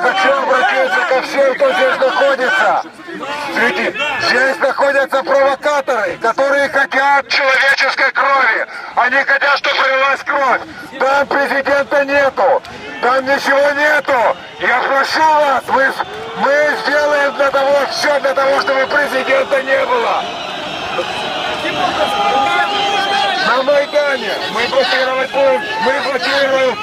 хочу обратиться ко всем, кто здесь находится. Смотрите, здесь находятся провокаторы, которые хотят человеческой крови. Они хотят, чтобы пролилась кровь. Там президента нету. Там ничего нету. Я прошу вас, мы, мы сделаем для того, все для того, чтобы президента не было. На Майдане мы блокировать будем, мы блокируем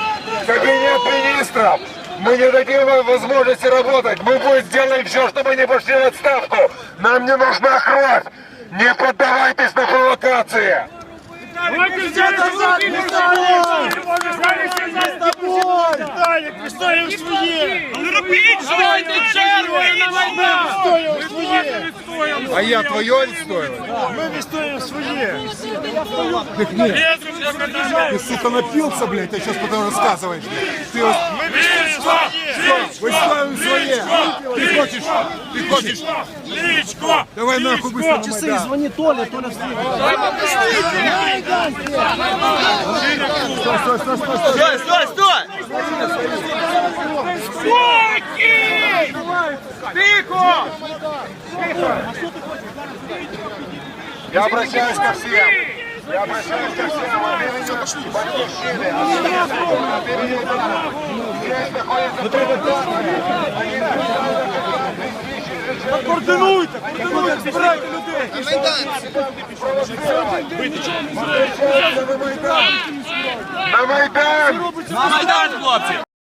кабинет министров. Мы не дадим вам возможности работать. Мы будем сделаем все, чтобы не пошли в отставку. Нам не нужна кровь. Не поддавайтесь на провокации. Віталік, відстоїмо своє! Не робіть жодні черги на Майдан! Відстоїмо своє! А я твое відстоював? Ми відстоїмо своє! Ты, сука, напился, блядь, ты сейчас потом рассказываешь. Ты вот выставим своє. Ты хочешь, ты хочешь. Лічко! Давай нахуй быстро. Часи, дзвони Толя, Толя встиг. Стой, стой, стой! Спокій! Тихо! Я обращаюсь ко всем. Я обращаюсь ко всем от имени Батьківщини, от имени Свободи, от имени Майдану. Здесь находятся провокаторы. Они Координуйте, координуйте, збирайте людей! На Майдан! На Майдан, хлопці!